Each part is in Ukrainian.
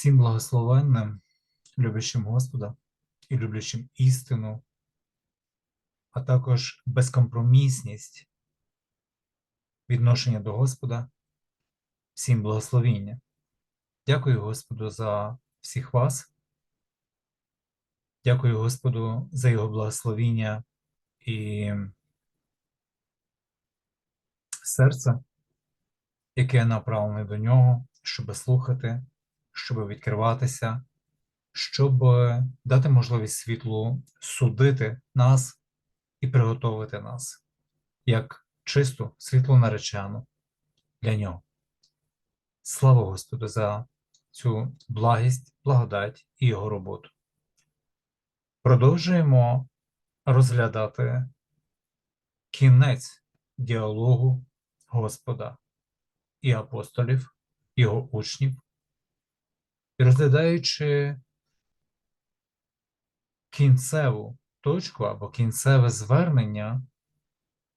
всім благословенним, люблячим Господа і люблячим істину, а також безкомпромісність відношення до Господа, всім благословіння. Дякую Господу за всіх вас. Дякую Господу за Його благословіння і серце, яке направлене до нього, щоб слухати, щоб відкриватися, щоб дати можливість світлу судити нас і приготовити нас як чисту світлу наречену для нього. Слава Господу за цю благість, благодать і його роботу. Продовжуємо розглядати кінець діалогу Господа і апостолів, його учнів, розглядаючи кінцеву точку або кінцеве звернення,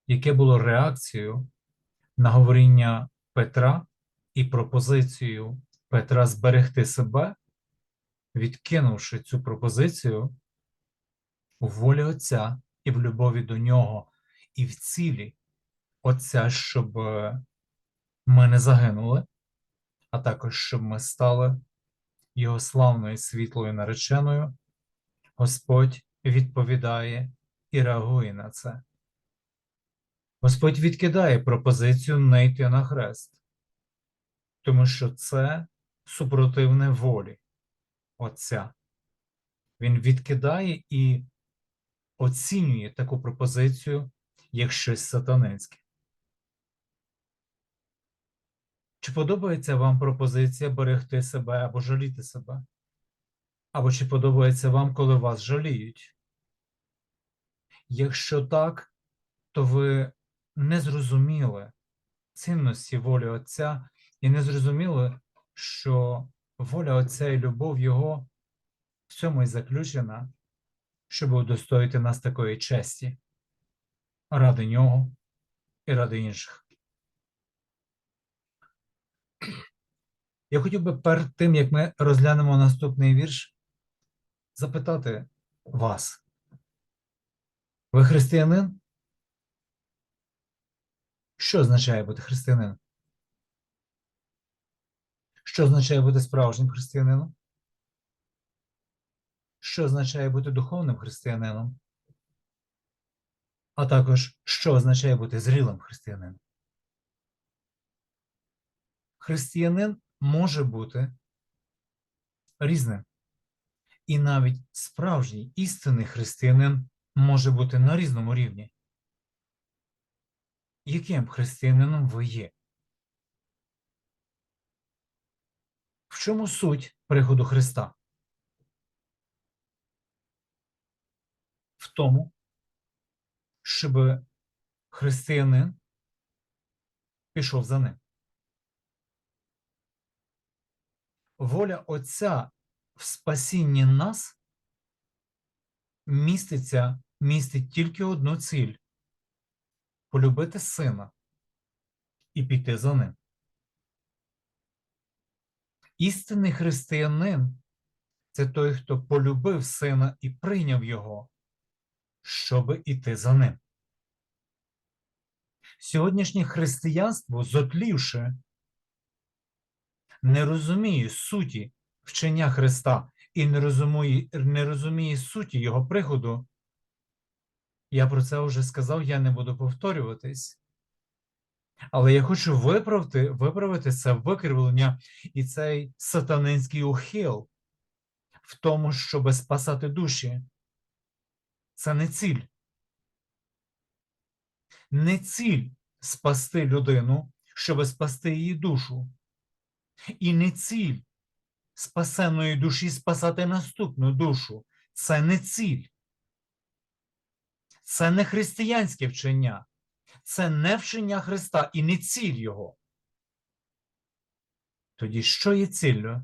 яке було реакцією на говоріння Петра і пропозицію Петра зберегти себе, відкинувши цю пропозицію у волі Отця і в любові до нього, і в цілі Отця, щоб ми не загинули, а також щоб ми стали його славною світлою нареченою, Господь відповідає і реагує на це. Господь відкидає пропозицію не йти на хрест, тому що це супротивне волі Отця. Він відкидає і оцінює таку пропозицію як щось сатанинське. Чи подобається вам пропозиція берегти себе або жаліти себе? Або чи подобається вам, коли вас жаліють? Якщо так, то ви не зрозуміли цінності волі Отця і не зрозуміли, що воля Отця і любов Його в цьому і заключена, щоб удостоїти нас такої честі ради нього і ради інших. Я хотів би перед тим, як ми розглянемо наступний вірш, запитати вас. Ви християнин? Що означає бути християнином? Що означає бути справжнім християнином? Що означає бути духовним християнином? А також, що означає бути зрілим християнином? Християнин може бути різним. І навіть справжній істинний християнин може бути на різному рівні. Яким християнином ви є? В чому суть приходу Христа? В тому, щоб християнин пішов за ним. Воля Отця в спасінні нас міститься, містить тільки одну ціль полюбити сина і піти за ним. Істинний християнин це той, хто полюбив сина і прийняв його, щоби іти за ним. Сьогоднішнє християнство, зотлівши, не розуміє суті вчення Христа і не розуміє, не розуміє суті Його приходу, я про це вже сказав, я не буду повторюватись. Але я хочу виправити виправити це викривлення і цей сатанинський ухил в тому, щоб спасати душі. Це не ціль. Не ціль спасти людину, щоб спасти її душу. І не ціль спасеної душі спасати наступну душу. Це не ціль. Це не християнське вчення. Це не вчення Христа і не ціль Його. Тоді що є ціллю?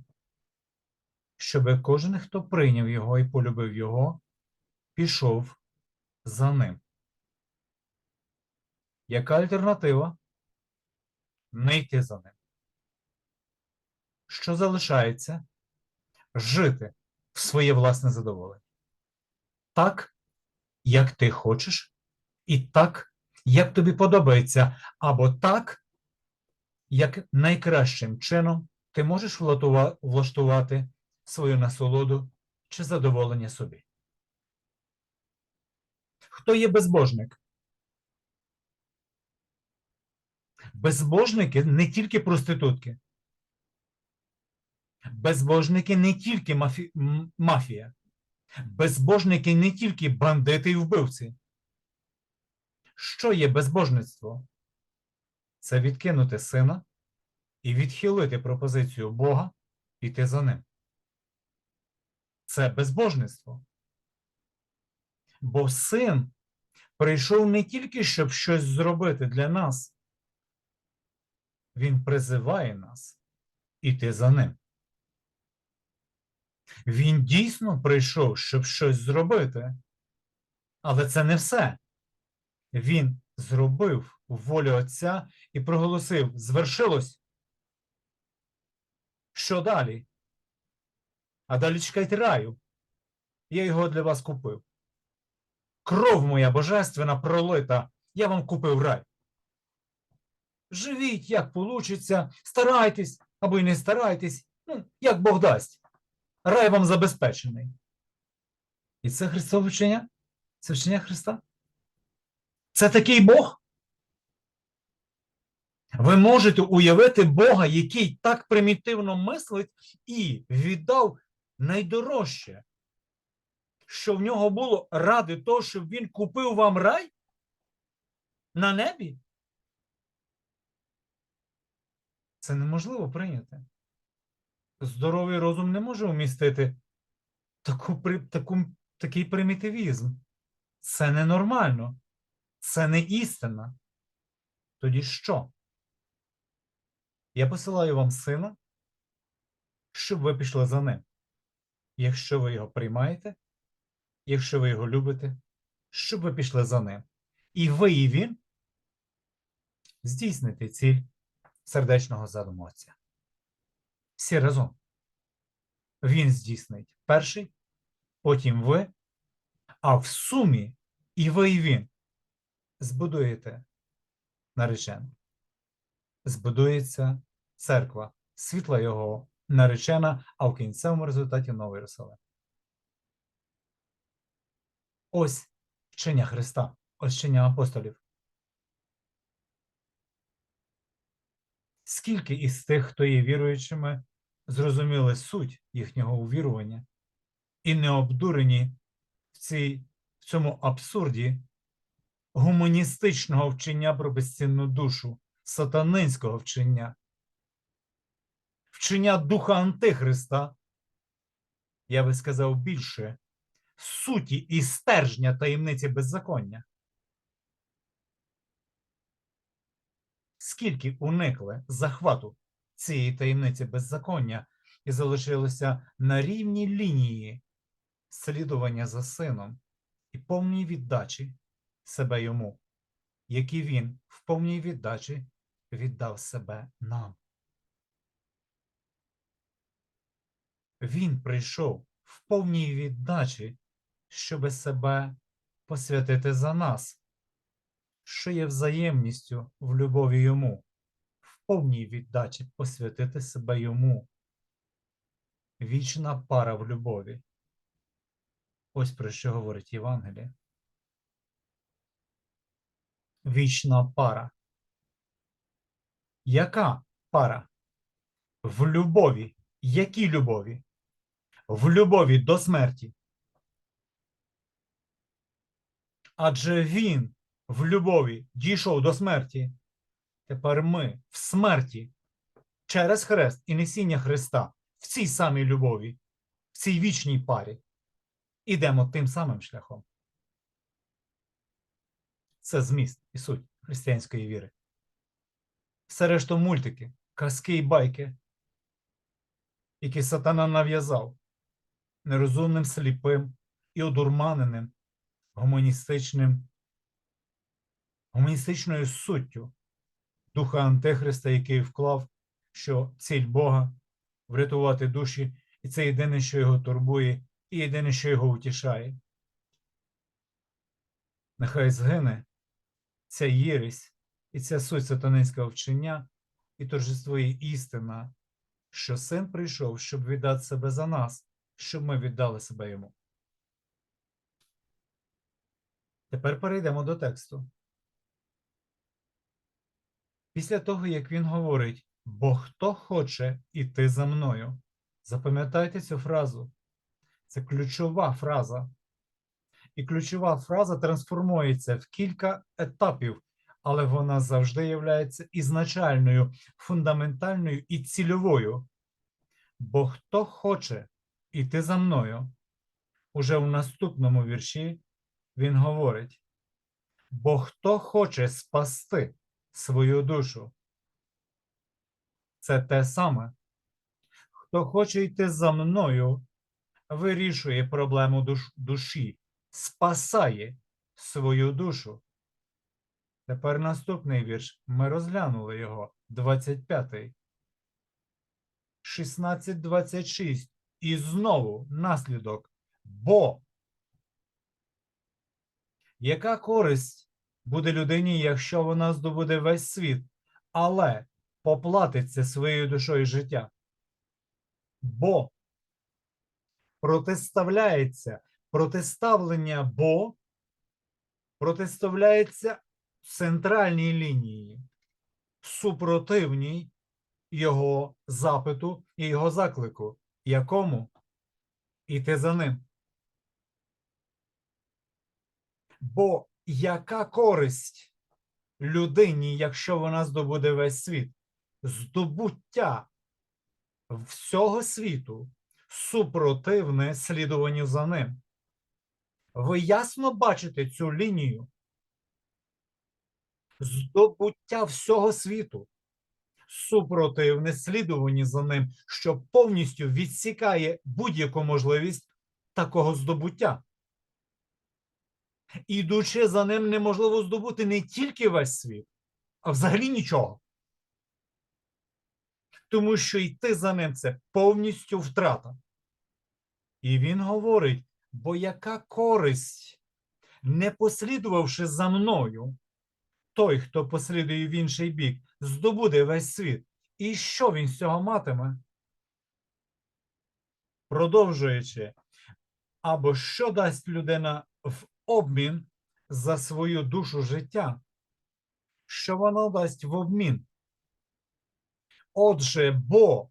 Щоб кожен, хто прийняв його і полюбив його, пішов за ним. Яка альтернатива? Не йти за ним. Що залишається? жити в своє власне задоволення. Так, як ти хочеш, і так, як тобі подобається, або так, як найкращим чином ти можеш влаштувати свою насолоду чи задоволення собі. Хто є безбожник? Безбожники не тільки проститутки. Безбожники не тільки мафі... мафія. Безбожники не тільки бандити і вбивці. Що є безбожництво? Це відкинути сина і відхилити пропозицію Бога піти за ним. Це безбожництво. Бо син прийшов не тільки, щоб щось зробити для нас, він призиває нас іти за ним. Він дійсно прийшов, щоб щось зробити, але це не все. Він зробив волю Отця і проголосив: звершилось. Що далі? А далі чекайте раю. Я його для вас купив. Кров моя божественна пролита, я вам купив рай. Живіть, як получиться, старайтесь або й не старайтесь, ну, як Бог дасть. Рай вам забезпечений. І це Христове вчення? Це вчення Христа? Це такий Бог? Ви можете уявити Бога, який так примітивно мислить і віддав найдорожче, що в нього було ради того, щоб він купив вам рай на небі? Це неможливо прийняти. Здоровий розум не може вмістити таку, таку, такий примітивізм. Це ненормально. Це не істина. Тоді що? Я посилаю вам сина, щоб ви пішли за ним. Якщо ви його приймаєте, якщо ви його любите, щоб ви пішли за ним. І ви, і він здійсните ціль сердечного задуму Отця. Всі разом. Він здійснить перший, потім ви, а в сумі і ви, і він збудуєте наречену. Збудується церква, світла його наречена, а в кінцевому результаті новий Єрусалим. Ось вчення Христа, ось вчення апостолів. Скільки із тих, хто є віруючими, зрозуміли суть їхнього увірування і не обдурені в, цій, в цьому абсурді гуманістичного вчення про безцінну душу, сатанинського вчення, вчення духа Антихриста, я би сказав більше, суті і стержня таємниці беззаконня. Скільки уникли захвату цієї таємниці беззаконня і залишилися на рівній лінії слідування за сином і повній віддачі себе йому, як і він в повній віддачі віддав себе нам. Він прийшов в повній віддачі, щоби себе посвятити за нас, що є взаємністю в любові йому, в повній віддачі посвятити себе йому. Вічна пара в любові. Ось про що говорить Євангеліє. Вічна пара. Яка пара? В любові. Якій любові? В любові до смерті. Адже він в любові дійшов до смерті. Тепер ми в смерті через хрест і несіння Христа в цій самій любові, в цій вічній парі. Ідемо тим самим шляхом. Це зміст і суть християнської віри. Все решту мультики, казки і байки, які сатана нав'язав нерозумним, сліпим і одурманеним гуманістичним, гуманістичною суттю духа Антихриста, який вклав, що ціль Бога врятувати душі І це єдине, що його турбує, і єдине, що його утішає. Нехай згине ця єресь і ця суть сатанинського вчення, і торжествує істина, що син прийшов, щоб віддати себе за нас, щоб ми віддали себе йому. Тепер перейдемо до тексту. Після того, як він говорить, бо хто хоче іти за мною, запам'ятайте цю фразу. Це ключова фраза. І ключова фраза трансформується в кілька етапів, але вона завжди є ізначальною, фундаментальною і цільовою. Бо хто хоче іти за мною, уже в наступному вірші він говорить: бо хто хоче спасти свою душу, це те саме. Хто хоче йти за мною, вирішує проблему душ, душі, спасає свою душу. Тепер наступний вірш. Ми розглянули його, 25. 16.26. І знову наслідок. Бо яка користь буде людині, якщо вона здобуде весь світ, але поплатиться своєю душою життя? Бо протиставляється протиставлення бо протиставляється центральній лінії, супротивній його запиту і його заклику, якому іти за ним. Бо яка користь людині, якщо вона здобуде весь світ? Здобуття всього світу супротивне слідуванню за ним. Ви ясно бачите цю лінію? Здобуття всього світу, супротивне слідування за ним, що повністю відсікає будь-яку можливість такого здобуття. Ідучи за ним, неможливо здобути не тільки весь світ, а взагалі нічого. Тому що йти за ним це повністю втрата. І він говорить: бо яка користь, не послідувавши за мною, той, хто послідує в інший бік, здобуде весь світ. І що він з цього матиме? Продовжуючи, або що дасть людина в обмін за свою душу життя? Що вона дасть в обмін? Отже, бо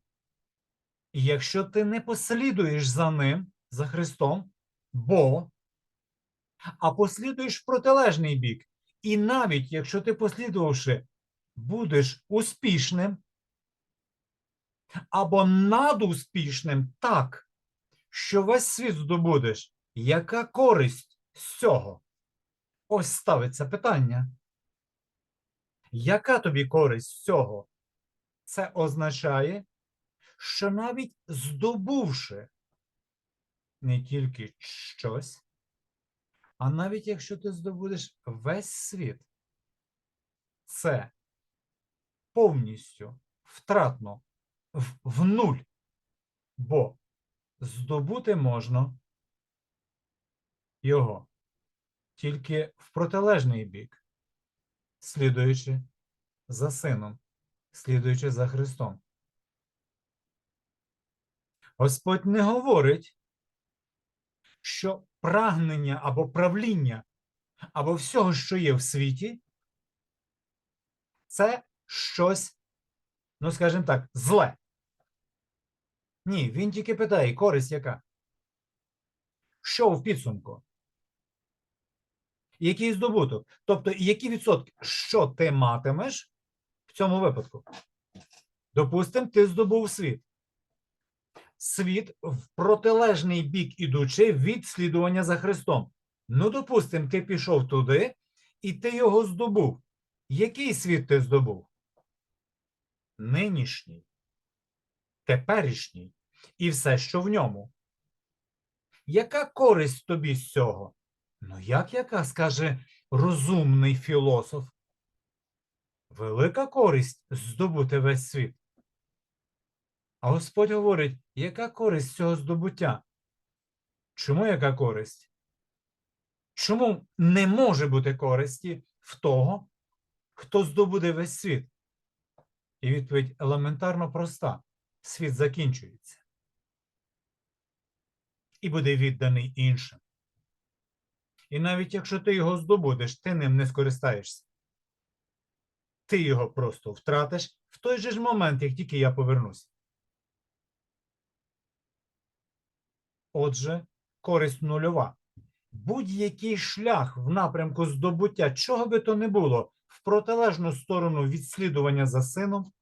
якщо ти не послідуєш за ним, за Христом, бо, а послідуєш в протилежний бік, і навіть якщо ти послідувавши, будеш успішним або надуспішним так, що весь світ здобудеш, яка користь з цього? Ось ставиться питання. Яка тобі користь з цього? Це означає, що навіть здобувши не тільки щось, а навіть якщо ти здобудеш весь світ, це повністю втратно в, в нуль, бо здобути можна його тільки в протилежний бік, слідуючи за сином, слідуючи за Христом. Господь не говорить, що прагнення або правління, або всього, що є в світі, це щось, ну, скажімо так, зле. Ні, він тільки питає, користь яка? Що в підсумку? Який здобуток? Тобто, які відсотки, що ти матимеш в цьому випадку? Допустимо, ти здобув світ світ в протилежний бік ідучи від слідування за Христом. Ну, допустимо, ти пішов туди, і ти його здобув. Який світ ти здобув? Нинішній, теперішній і все, що в ньому. Яка користь тобі з цього? Ну, як яка, скаже розумний філософ? Велика користь здобути весь світ. А Господь говорить, яка користь цього здобуття? Чому яка користь? Чому не може бути користі в того, хто здобуде весь світ? І відповідь елементарно проста: світ закінчується і буде відданий іншим. І навіть якщо ти його здобудеш, ти ним не скористаєшся. Ти його просто втратиш в той же ж момент, як тільки я повернусь. Отже, користь нульова. Будь-який шлях в напрямку здобуття, чого би то не було, в протилежну сторону відслідування за сином,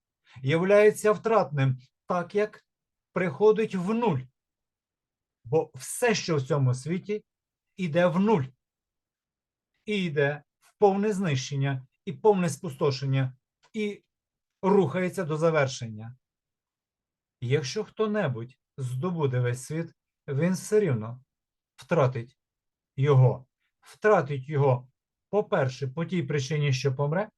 являється втратним, так як приходить в нуль. Бо все, що в цьому світі, іде в нуль. І йде в повне знищення, і повне спустошення, і рухається до завершення. Якщо хто-небудь здобуде весь світ, він все рівно втратить його. Втратить його, по-перше, по тій причині, що помре,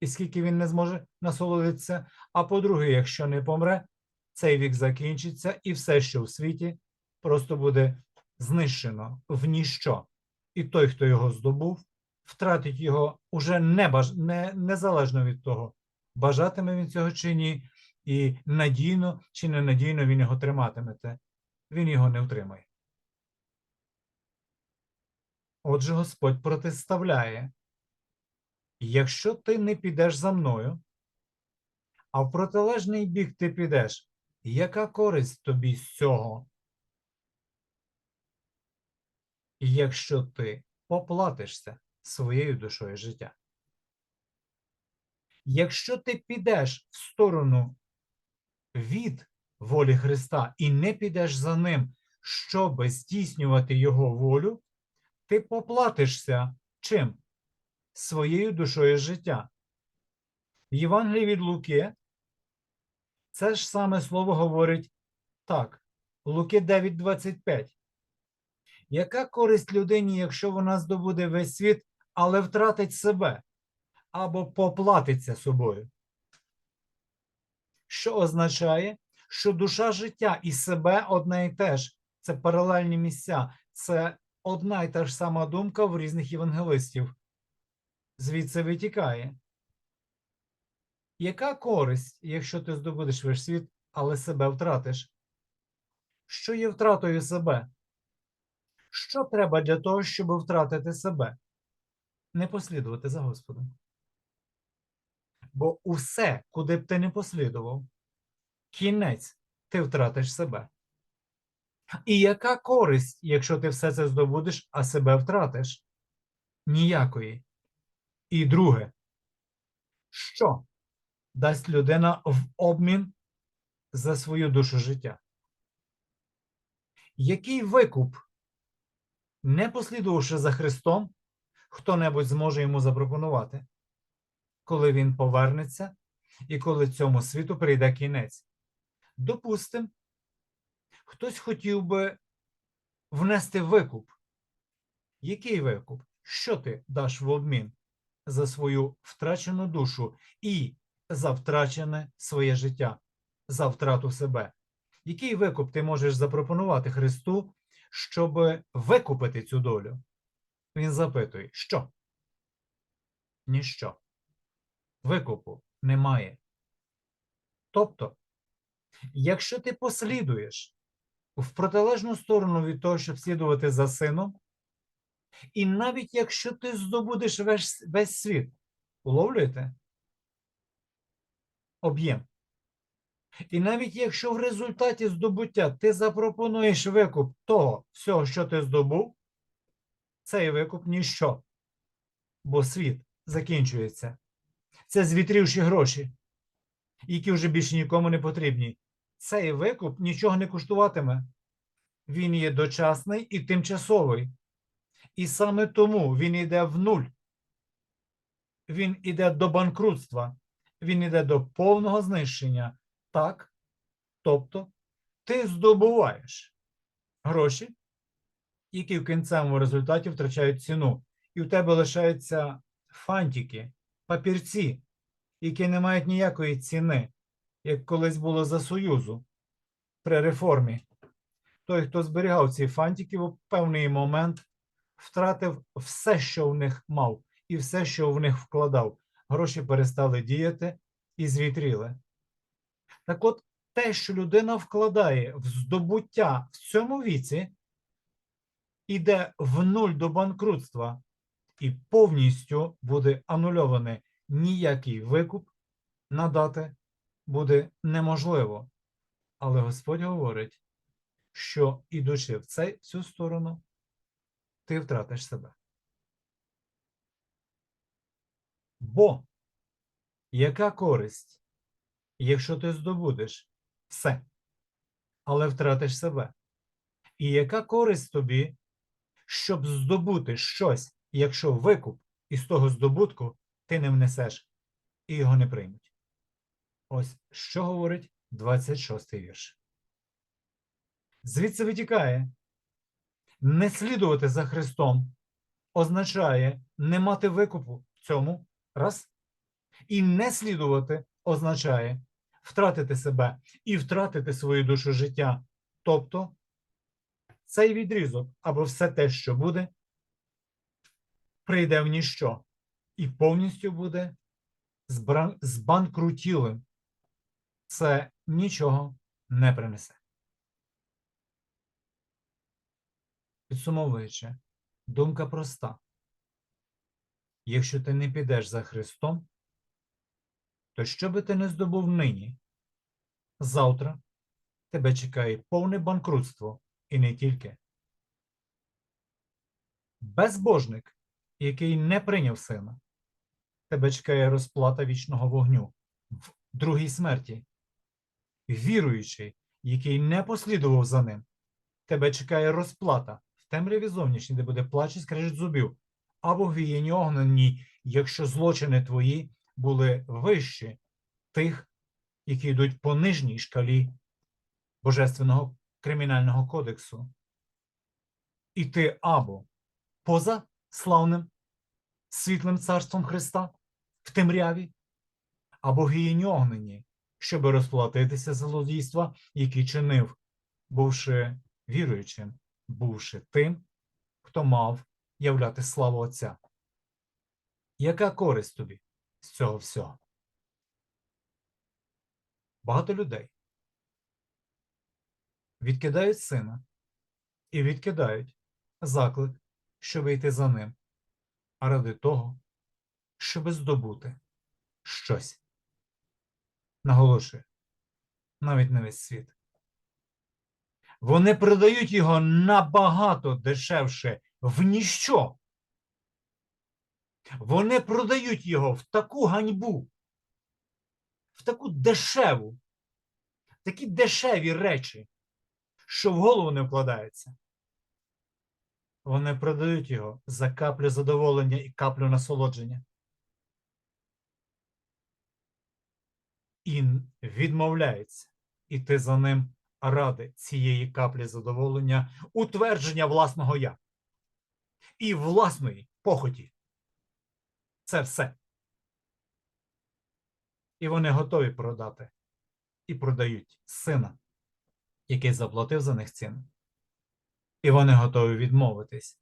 і скільки він не зможе насолодитися. А по-друге, якщо не помре, цей вік закінчиться, і все, що в світі, просто буде знищено в ніщо. І той, хто його здобув, втратить його уже не баж... не... незалежно від того, бажатиме він цього чи ні, і надійно чи ненадійно він його триматимете. Він його не втримає. Отже, Господь протиставляє, якщо ти не підеш за мною, а в протилежний бік ти підеш, яка користь тобі з цього? Якщо ти поплатишся своєю душою життя. Якщо ти підеш в сторону від волі Христа і не підеш за ним, щоб здійснювати Його волю, ти поплатишся чим? Своєю душою життя. В Євангелії від Луки це ж саме слово говорить так. Луки 9:25. Яка користь людині, якщо вона здобуде весь світ, але втратить себе або поплатиться собою? Що означає, що душа життя і себе одне і те ж. Це паралельні місця, це одна і та ж сама думка в різних євангелистів. Звідси витікає. Яка користь, якщо ти здобудеш весь світ, але себе втратиш? Що є втратою себе? Що треба для того, щоб втратити себе? Не послідувати за Господом. Бо усе, куди б ти не послідував, кінець ти втратиш себе. І яка користь, якщо ти все це здобудеш, а себе втратиш? Ніякої. І друге, що дасть людина в обмін за свою душу життя? Який викуп, не послідувавши за Христом, хто-небудь зможе йому запропонувати, коли він повернеться і коли цьому світу прийде кінець? Допустим, хтось хотів би внести викуп. Який викуп? Що ти даш в обмін за свою втрачену душу і за втрачене своє життя, за втрату себе? Який викуп ти можеш запропонувати Христу, щоб викупити цю долю? Він запитує, що? Ніщо. Викупу немає. Тобто, якщо ти послідуєш в протилежну сторону від того, щоб слідувати за сином, і навіть якщо ти здобудеш весь, весь світ, уловлюєте? Об'єм. І навіть якщо в результаті здобуття ти запропонуєш викуп того всього, що ти здобув, цей викуп ніщо. Бо світ закінчується. Це звітрівші гроші, які вже більше нікому не потрібні. Цей викуп нічого не коштуватиме. Він є дочасний і тимчасовий. І саме тому він йде в нуль. Він йде до банкрутства, він йде до повного знищення. Так? Тобто ти здобуваєш гроші, які в кінцевому результаті втрачають ціну. І в тебе лишаються фантики, папірці, які не мають ніякої ціни. як колись було за Союзу при реформі. Той, хто зберігав ці фантики, в певний момент втратив все, що в них мав, і все, що в них вкладав. Гроші перестали діяти і звітріли. Так от, те, що людина вкладає в здобуття в цьому віці, іде в нуль до банкрутства і повністю буде анульований ніякий викуп надати буде неможливо. Але Господь говорить, що ідучи в цей, цю сторону, ти втратиш себе. Бо яка користь, якщо ти здобудеш все, але втратиш себе? І яка користь тобі, щоб здобути щось, якщо викуп із того здобутку ти не внесеш і його не приймуть? Ось що говорить 26 вірш. Звідси витікає, не слідувати за Христом означає не мати викупу в цьому раз, і не слідувати означає втратити себе і втратити свою душу життя. Тобто цей відрізок або все те, що буде, прийде в ніщо і повністю буде збанкрутілим. Це нічого не принесе. Підсумовуючи, думка проста. Якщо ти не підеш за Христом, то що би ти не здобув нині, завтра тебе чекає повне банкрутство і не тільки. Безбожник, який не прийняв сина, тебе чекає розплата вічного вогню в другій смерті. Віруючий, який не послідував за ним, тебе чекає розплата в темряві зовнішній, де буде плач і скрежет зубів, або в гієні огненній, якщо злочини твої були вищі тих, які йдуть по нижній шкалі Божественного кримінального кодексу. І ти або поза славним світлим царством Христа в темряві, або в гієні огненні, щоб розплатитися за злодійства, які чинив, бувши віруючим, бувши тим, хто мав являти славу Отця. Яка користь тобі з цього всього? Багато людей відкидають сина і відкидають заклик, щоб йти за ним, а ради того, щоб здобути щось. Наголошую, навіть не весь світ. Вони продають його набагато дешевше в ніщо. Вони продають його в таку ганьбу, в таку дешеву, такі дешеві речі, що в голову не вкладається. Вони продають його за каплю задоволення і каплю насолодження. І відмовляється іти за ним ради цієї каплі задоволення, утвердження власного я і власної похоті. Це все. І вони готові продати і продають сина, який заплатив за них ціну. І вони готові відмовитись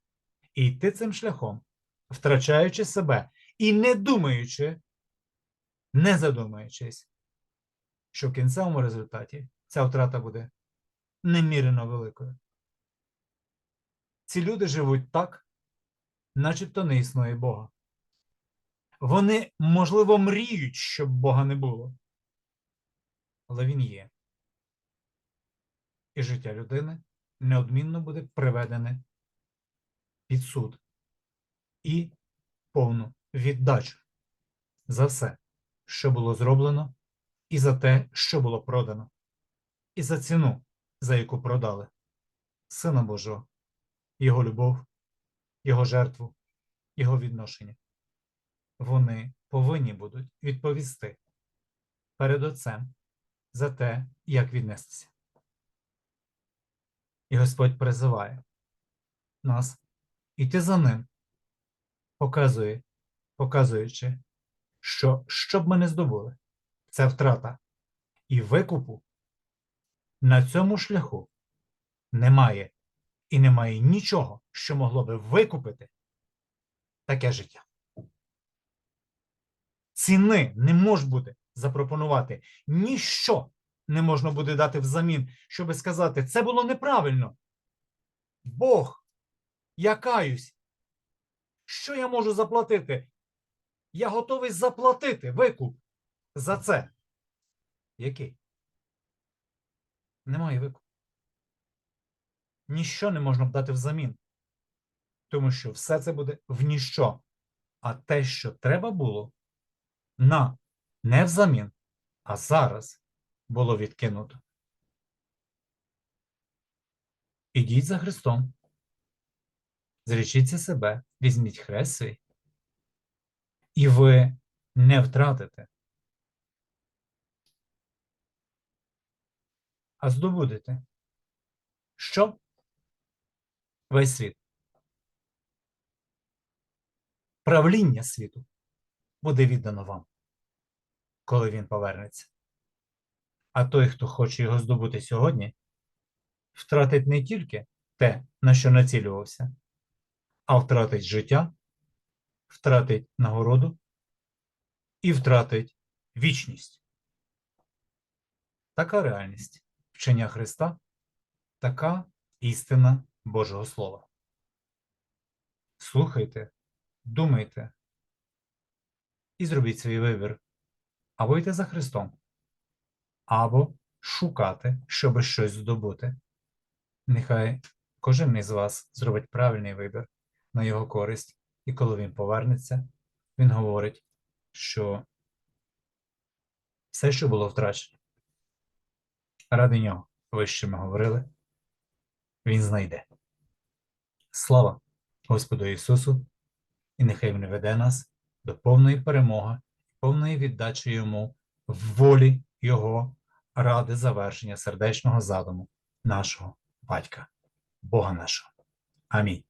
і йти цим шляхом, втрачаючи себе і не думаючи, не задумуючись, що в кінцевому результаті ця втрата буде немірено великою. Ці люди живуть так, начебто не існує Бога. Вони, можливо, мріють, щоб Бога не було, але Він є. І життя людини неодмінно буде приведене під суд і повну віддачу за все, що було зроблено, і за те, що було продано, і за ціну, за яку продали Сина Божого, Його любов, Його жертву, Його відношення. Вони повинні будуть відповісти перед Отцем за те, як віднестися. І Господь призиває нас іти за ним, показує, показуючи, що що б ми не здобули, це втрата. і викупу на цьому шляху немає і немає нічого, що могло би викупити таке життя. Ціни не може бути запропонувати. Ніщо не можна буде дати взамін, щоби сказати, це було неправильно. Бог, я каюсь. Що я можу заплатити? Я готовий заплатити викуп за це. Який? Немає викупу. Ніщо не можна дати взамін. Тому що все це буде в ніщо. А те, що треба було, на не взамін, а зараз було відкинуто. Ідіть за Христом. Зречіться себе, візьміть хрест свій, і ви не втратите, а здобудете. Що? Весь світ. Правління світу буде віддано вам, коли він повернеться. А той, хто хоче його здобути сьогодні, втратить не тільки те, на що націлювався, а втратить життя, втратить нагороду і втратить вічність. Така реальність вчення Христа, така істина Божого Слова. Слухайте, думайте і зробіть свій вибір. Або йти за Христом, або шукати, щоб щось здобути. Нехай кожен із вас зробить правильний вибір на його користь, і коли він повернеться, він говорить, що все, що було втрачено, ради нього, вище ми говорили, він знайде. Слава Господу Ісусу, і нехай Він веде нас до повної перемоги, повної віддачі Йому волі Його ради завершення сердечного задуму нашого Батька, Бога нашого. Амінь.